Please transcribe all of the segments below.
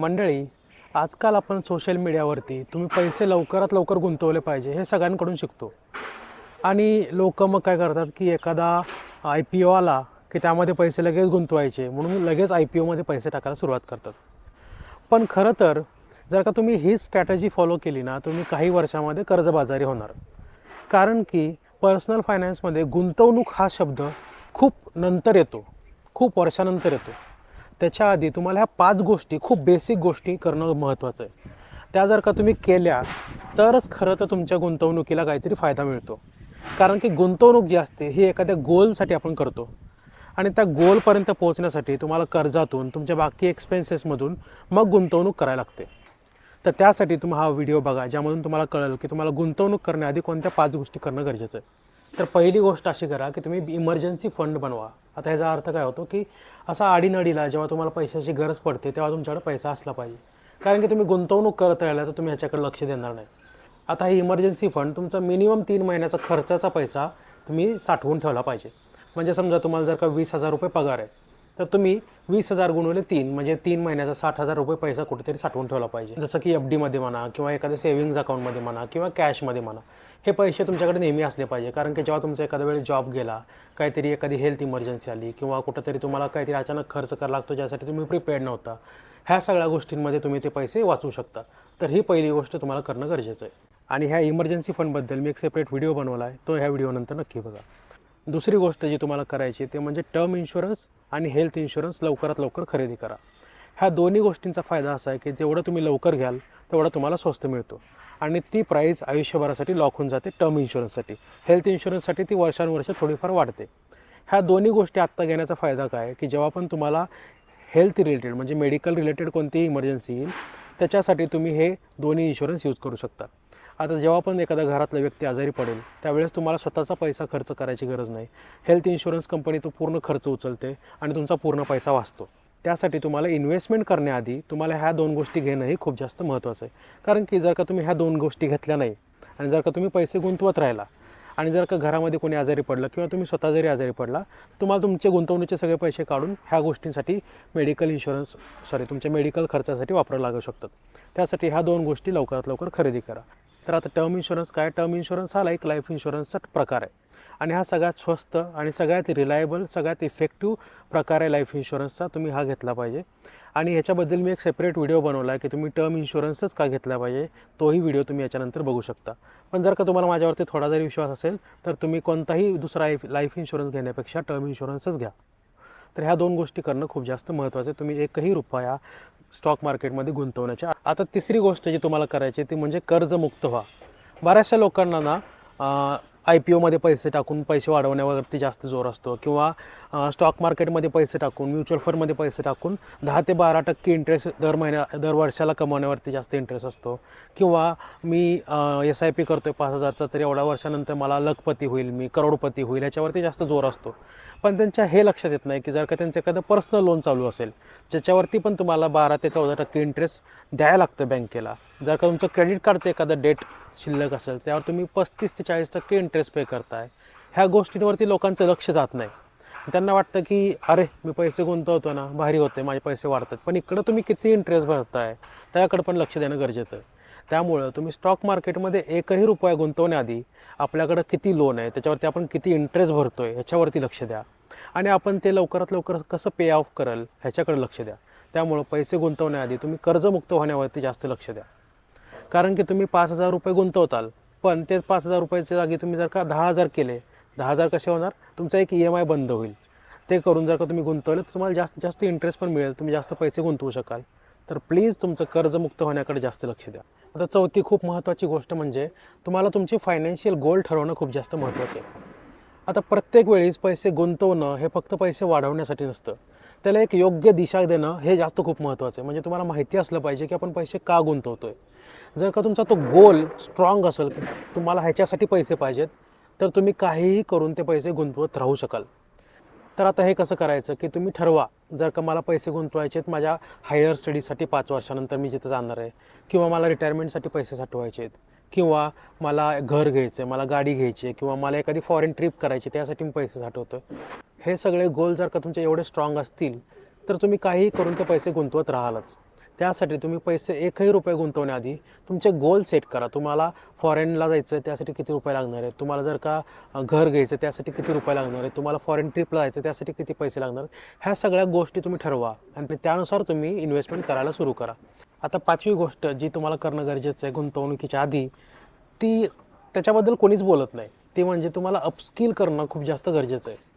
मंडळी आजकाल आपण सोशल मीडियावरती तुम्ही पैसे लवकरात लवकर गुंतवले पाहिजे हे सगळ्यांकडून शिकतो. आणि लोक मग काय करतात की एखादा आय पी ओ आला की त्यामध्ये पैसे लगेच गुंतवायचे म्हणून लगेच आय पी ओमध्ये पैसे टाकायला सुरुवात करतात. पण खरं तर जर का तुम्ही ही स्ट्रॅटजी फॉलो केली ना तुम्ही काही वर्षामध्ये कर्जबाजारी होणार. कारण की पर्सनल फायनान्समध्ये गुंतवणूक हा शब्द खूप नंतर येतो. खूप वर्षानंतर येतो. त्याच्या आधी तुम्हाला ह्या पाच गोष्टी खूप बेसिक गोष्टी करणं महत्त्वाचं आहे. त्या जर का तुम्ही केल्या तरच खरं तर तुमच्या गुंतवणुकीला काहीतरी फायदा मिळतो. कारण की गुंतवणूक जी असते ही एखाद्या गोलसाठी आपण करतो. आणि त्या गोलपर्यंत पोहोचण्यासाठी तुम्हाला कर्जातून तुमच्या बाकी एक्सपेन्सेसमधून मग गुंतवणूक करायला लागते. तर त्यासाठी तुम्ही हा व्हिडिओ बघा ज्यामधून तुम्हाला कळेल की तुम्हाला गुंतवणूक करण्याआधी कोणत्या पाच गोष्टी करणं गरजेचं आहे. तर पहिली गोष्ट अशी करा की तुम्ही इमर्जन्सी फंड बनवा. आता ह्याचा अर्थ काय होतो की असा आडीनडीला जेव्हा तुम्हाला पैशाची गरज पडते तेव्हा तुमच्याकडे पैसा असला पाहिजे. कारण की तुम्ही गुंतवणूक करत राहिला तर तुम्ही ह्याच्याकडे लक्ष देणार नाही. आता हे इमर्जन्सी फंड तुमचा मिनिमम तीन महिन्याचा खर्चाचा पैसा तुम्ही साठवून ठेवला पाहिजे. म्हणजे समजा तुम्हाला जर का वीस हजार रुपये पगार आहे तर तुम्ही वीस हजार गुणवले तीन म्हणजे तीन महिन्याचा साठ हजार रुपये पैसा कुठेतरी साठवून ठेवला पाहिजे. जसं की एफ डीमध्ये म्हणा किंवा एखाद्या सेव्हिंग्ज अकाउंटमध्ये म्हणा किंवा कॅशमध्ये म्हणा हे पैसे तुमच्याकडे नेहमी असले पाहिजे. कारण की जेव्हा तुमचा एखाद्या वेळेस जॉब गेला काहीतरी एखादी हेल्थ इमर्जन्सी आली किंवा कुठंतरी तुम्हाला काहीतरी अचानक खर्च करावा लागतो ज्यासाठी तुम्ही प्रिपेअर्ड नव्हता ह्या सगळ्या गोष्टींमध्ये तुम्ही ते पैसे वाचवू शकता. तर ही पहिली गोष्ट तुम्हाला करणं गरजेचं आहे. आणि ह्या इमर्जन्सी फंडबद्दल मी एक सेपरेट व्हिडिओ बनवला आहे. तो ह्या व्हिडिओनंतर नक्की बघा. दुसरी गोष्ट जी तुम्हाला करायची ते म्हणजे टर्म इन्शुरन्स आणि हेल्थ इन्शुरन्स लवकरात लवकर खरेदी करा. ह्या दोन्ही गोष्टींचा फायदा असा आहे की जेवढं तुम्ही लवकर घ्याल तेवढं तुम्हाला स्वस्त मिळतो. आणि ती प्राईस आयुष्यभरासाठी लॉक होऊन जाते टर्म इन्शुरन्ससाठी हेल्थ इन्शुरन्ससाठी ती वर्षानुवर्ष थोडीफार वाढते. ह्या दोन्ही गोष्टी आत्ता घेण्याचा फायदा काय आहे की जेव्हा पण तुम्हाला हेल्थ रिलेटेड म्हणजे मेडिकल रिलेटेड कोणतीही इमर्जन्सी येईल त्याच्यासाठी तुम्ही हे दोन्ही इन्शुरन्स यूज करू शकता. आता जेव्हा पण एखादा घरातला व्यक्ती आजारी पडेल त्यावेळेस तुम्हाला स्वतःचा पैसा खर्च करायची गरज नाही. हेल्थ इन्शुरन्स कंपनी तो पूर्ण खर्च उचलते आणि तुमचा पूर्ण पैसा वाचतो. त्यासाठी तुम्हाला इन्व्हेस्टमेंट करण्याआधी तुम्हाला ह्या दोन गोष्टी घेणं हे खूप जास्त महत्त्वाचं आहे. कारण की जर का तुम्ही ह्या दोन गोष्टी घेतल्या नाही आणि जर का तुम्ही पैसे गुंतवत राहिला आणि जर का घरामध्ये कोणी आजारी पडलं किंवा तुम्ही स्वतः जरी आजारी पडला तुम्हाला तुमचे गुंतवणुकीचे सगळे पैसे काढून ह्या गोष्टींसाठी मेडिकल इन्शुरन्स सॉरी तुमच्या मेडिकल खर्चासाठी वापरायला लागू शकतात. त्यासाठी ह्या दोन गोष्टी लवकरात लवकर खरेदी करा. तर आता टर्म इन्शुरन्स काय? टर्म इन्शुरन्स हा लाईक लाईफ इन्शुरन्सचा प्रकार आहे. आणि हा सगळ्यात स्वस्त आणि सगळ्यात रिलायबल सगळ्यात इफेक्टिव्ह प्रकार आहे लाईफ इन्शुरन्सचा तुम्ही हा घेतला पाहिजे. आणि ह्याच्याबद्दल मी एक सेपरेट व्हिडिओ बनवला आहे की तुम्ही टर्म इन्शुरन्सच का घेतला पाहिजे? तोही व्हिडिओ तुम्ही याच्यानंतर बघू शकता. पण जर का तुम्हाला माझ्यावरती थोडा जरी विश्वास असेल तर तुम्ही कोणताही दुसरा लाईफ लाईफ इन्शुरन्स घेण्यापेक्षा टर्म इन्शुरन्सच घ्या. तर ह्या दोन गोष्टी करणं खूप जास्त महत्त्वाचं आहे. तुम्ही एकही रुपया स्टॉक मार्केटमध्ये गुंतवण्याच्या आता तिसरी गोष्ट जी तुम्हाला करायची आहे ती म्हणजे कर्जमुक्त व्हा. बऱ्याचशा लोकांना ना आय पी ओमध्ये पैसे टाकून पैसे वाढवण्यावरती जास्त जोर असतो किंवा स्टॉक मार्केटमध्ये पैसे टाकून म्युच्युअल फंडमध्ये पैसे टाकून दहा ते बारा टक्के इंटरेस्ट दर महिन्या दर वर्षाला कमवण्यावरती जास्त इंटरेस्ट असतो. किंवा मी एस आय पी करतो आहे पाच हजारचा तर एवढ्या वर्षानंतर मला लखपती होईल मी करोडपती होईल ह्याच्यावरती जास्त जोर असतो. पण त्यांच्या हे लक्षात येत नाही की जर का त्यांचं एखादं पर्सनल लोन चालू असेल ज्याच्यावरती पण तुम्हाला बारा ते चौदा टक्के इंटरेस्ट द्यायला लागतं बँकेला. जर का तुमचं क्रेडिट कार्डचं एखादं डेट शिल्लक असेल त्यावर तुम्ही पस्तीस ते चाळीस टक्के इंटरेस्ट पे करताय. ह्या गोष्टींवरती लोकांचं लक्ष जात नाही. त्यांना वाटतं की अरे मी पैसे गुंतवतो ना भारी होते माझे पैसे वाढतात. पण इकडं तुम्ही किती इंटरेस्ट भरताय त्याकडे पण लक्ष देणं गरजेचं आहे. त्यामुळं तुम्ही स्टॉक मार्केटमध्ये एकही रुपया गुंतवण्याआधी आपल्याकडं किती लोन आहे त्याच्यावरती आपण किती इंटरेस्ट भरतो आहे ह्याच्यावरती लक्ष द्या. आणि आपण ते लवकरात लवकर कसं पे ऑफ कराल ह्याच्याकडे लक्ष द्या. त्यामुळं पैसे गुंतवण्याआधी तुम्ही कर्जमुक्त होण्यावरती जास्त लक्ष द्या. कारण की तुम्ही पाच हजार रुपये गुंतवताल पण तेच पाच हजार रुपयाच्या जागी तुम्ही जर का दहा हजार केले दहा हजार कसे होणार? तुमचा एक ई एम आय बंद होईल. ते करून जर का तुम्ही गुंतवलं तर तुम्हाला जास्तीत जास्त इंटरेस्ट पण मिळेल. तुम्ही जास्त पैसे गुंतवू शकाल. तर प्लीज तुमचं कर्जमुक्त होण्याकडे जास्त लक्ष द्या. आता चौथी खूप महत्त्वाची गोष्ट म्हणजे तुम्हाला तुमची फायनान्शियल गोल ठरवणं खूप जास्त महत्त्वाचं आहे. आता प्रत्येक वेळेस पैसे गुंतवणं हे फक्त पैसे वाढवण्यासाठी नसतं. त्याला एक योग्य दिशा देणं हे जास्त खूप महत्त्वाचं आहे. म्हणजे तुम्हाला माहिती असलं पाहिजे की आपण पैसे का गुंतवतोय? जर का तुमचा तो गोल स्ट्रॉंग असेल की तुम्हाला ह्याच्यासाठी पैसे पाहिजेत तर तुम्ही काहीही करून ते पैसे गुंतवत राहू शकाल. तर आता हे कसं करायचं की तुम्ही ठरवा जर का मला पैसे गुंतवायचे आहेत माझ्या हायर स्टडीजसाठी पाच वर्षानंतर मी जिथे जाणार आहे किंवा मला रिटायरमेंटसाठी पैसे साठवायचे आहेत किंवा मला घर घ्यायचं आहे मला गाडी घ्यायची आहे किंवा मला एखादी फॉरेन ट्रिप करायची त्यासाठी मी पैसे साठवतो हे सगळे गोल जर का तुमचे एवढे स्ट्रॉंग असतील तर तुम्ही काहीही करून ते पैसे गुंतवत राहालच. त्यासाठी तुम्ही पैसे एकही रुपये गुंतवण्याआधी तुमचे गोल सेट करा. तुम्हाला फॉरेनला जायचं आहे त्यासाठी किती रुपये लागणार आहेत? तुम्हाला जर का घर घ्यायचं आहे, त्यासाठी किती रुपये लागणार आहेत? तुम्हाला फॉरेन ट्रिपला जायचं त्यासाठी किती पैसे लागणार ह्या सगळ्या गोष्टी तुम्ही ठरवा आणि त्यानुसार तुम्ही इन्व्हेस्टमेंट करायला सुरू करा. आता पाचवी गोष्ट जी तुम्हाला करणं गरजेचं आहे गुंतवणुकीच्या आधी ती त्याच्याबद्दल कोणीच बोलत नाही. ती म्हणजे तुम्हाला अपस्किल करणं खूप जास्त गरजेचं आहे.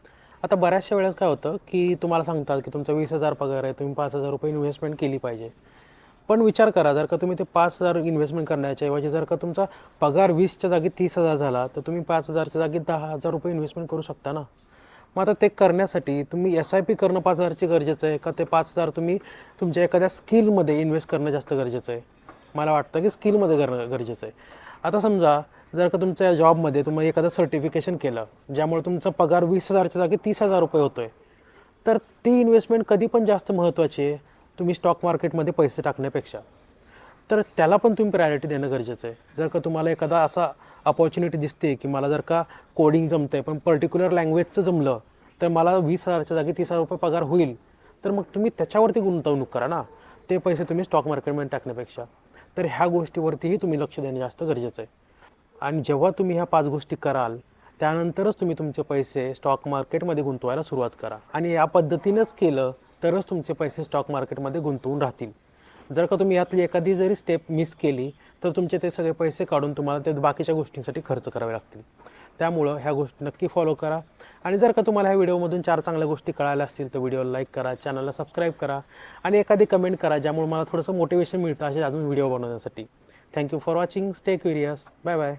आता बऱ्याचशा वेळेस काय होतं की तुम्हाला सांगतात की तुमचा वीस हजार पगार आहे तुम्ही पाच हजार रुपये इन्व्हेस्टमेंट केली पाहिजे. पण विचार करा जर का तुम्ही ते पाच हजार इन्व्हेस्टमेंट करण्याच्या ऐवजी जर का तुमचा पगार वीसच्या जागी तीस हजार झाला तर तुम्ही पाच हजारच्या जागी दहा हजार रुपये इन्व्हेस्टमेंट करू शकता ना? मग आता ते करण्यासाठी तुम्ही एस आय पी करणं पाच हजारची गरजेचं आहे का? ते पाच हजार तुम्ही तुमच्या एखाद्या स्किलमध्ये इन्व्हेस्ट करणं जास्त गरजेचं आहे. मला वाटतं की स्किलमध्ये करणं गरजेचं आहे. आता समजा जर का तुमच्या जॉबमध्ये तुम्ही एखादं सर्टिफिकेशन केलं ज्यामुळे तुमचा पगार वीस हजारच्या जागी तीस हजार रुपये होतो आहे तर ती इन्व्हेस्टमेंट कधी पण जास्त महत्त्वाची आहे तुम्ही स्टॉक मार्केटमध्ये पैसे टाकण्यापेक्षा. तर त्याला पण तुम्ही प्रायोरिटी देणं गरजेचं आहे. जर का तुम्हाला एखादा असा अपॉर्च्युनिटी दिसते की मला जर का कोडिंग जमतं आहे पण पर्टिक्युलर लँग्वेजचं जमलं तर मला वीस हजारच्या जागी तीस हजार रुपये पगार होईल तर मग तुम्ही त्याच्यावरती गुंतवणूक करा ना. ते पैसे तुम्ही स्टॉक मार्केटमध्ये टाकण्यापेक्षा. तर ह्या गोष्टीवरतीही तुम्ही लक्ष देणं जास्त गरजेचं आहे. आणि जेव्हा तुम्ही ह्या पाच गोष्टी कराल त्यानंतरच तुम्ही तुमचे पैसे स्टॉक मार्केटमध्ये गुंतवायला सुरुवात करा. आणि या पद्धतीनंच केलं तरच तुमचे पैसे स्टॉक मार्केटमध्ये गुंतवून राहतील. जर का तुम्ही यातली एखादी जरी स्टेप मिस केली तर तुमचे ते सगळे पैसे काढून तुम्हाला ते बाकीच्या गोष्टींसाठी खर्च करावे लागतील. त्यामुळं ह्या गोष्टी नक्की फॉलो करा. आणि जर का तुम्हाला ह्या व्हिडिओमधून चार चांगल्या गोष्टी कळायला असतील तर व्हिडिओला लाईक करा चॅनलला सबस्क्राईब करा. आणि एखादी कमेंट करा ज्यामुळे मला थोडंसं मोटिवेशन मिळतं असे अजून व्हिडिओ बनवण्यासाठी. Thank you for watching stay curious bye bye